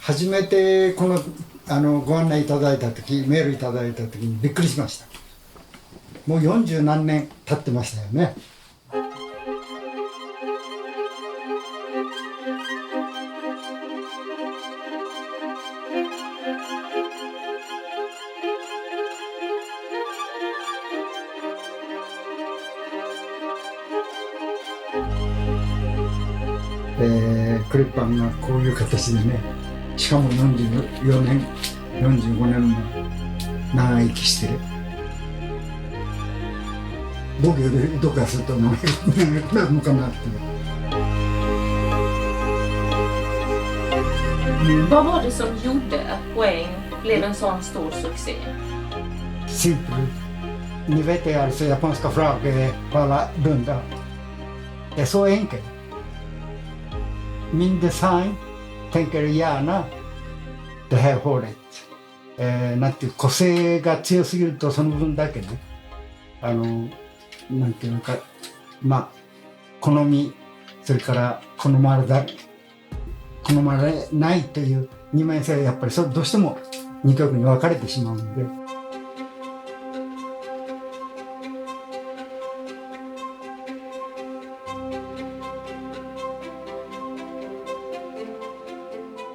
初めてこのあのご案内いただいた時メールいただいた時にびっくりしました。もう40何年経ってましたよね。えー、クリッパンがこういう形でねしかも44年45年も長生きしてる僕よりどっかすると長くなるのかなっていう Vad var det som gjorde att Poäng blev en sån stor succé? Simpel. Ni vet ju alltså japanska flagg är bara runda. Det är så enkelt. Min design tänker gärna det här hålet. えー、なんていう個性が強すぎるとその分だけねあのなんていうのかまあ好みそれから好まれだ好まれないという二面性がやっぱりそどうしても二極に分かれてしまうんで。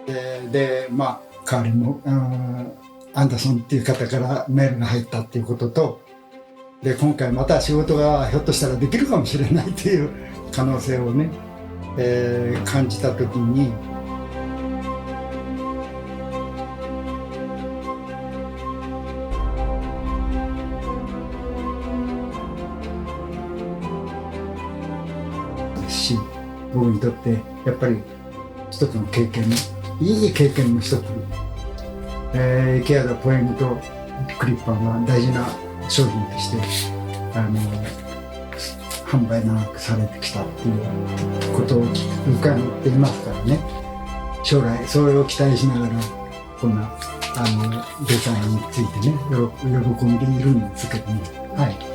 ででまあ代わりもアンダソンっていう方からメールが入ったっていうこととで今回また仕事がひょっとしたらできるかもしれないっていう可能性をね、えー感じた時にし僕にとってやっぱり一つの経験いい経験の一つ、えー、ケアダポエムとクリッパーが大事な商品としてあの販売長くされてきたっていうことを伺っていますからね。将来それを期待しながらこんなあのデザインについてね喜喜んでいるんですけども。はい。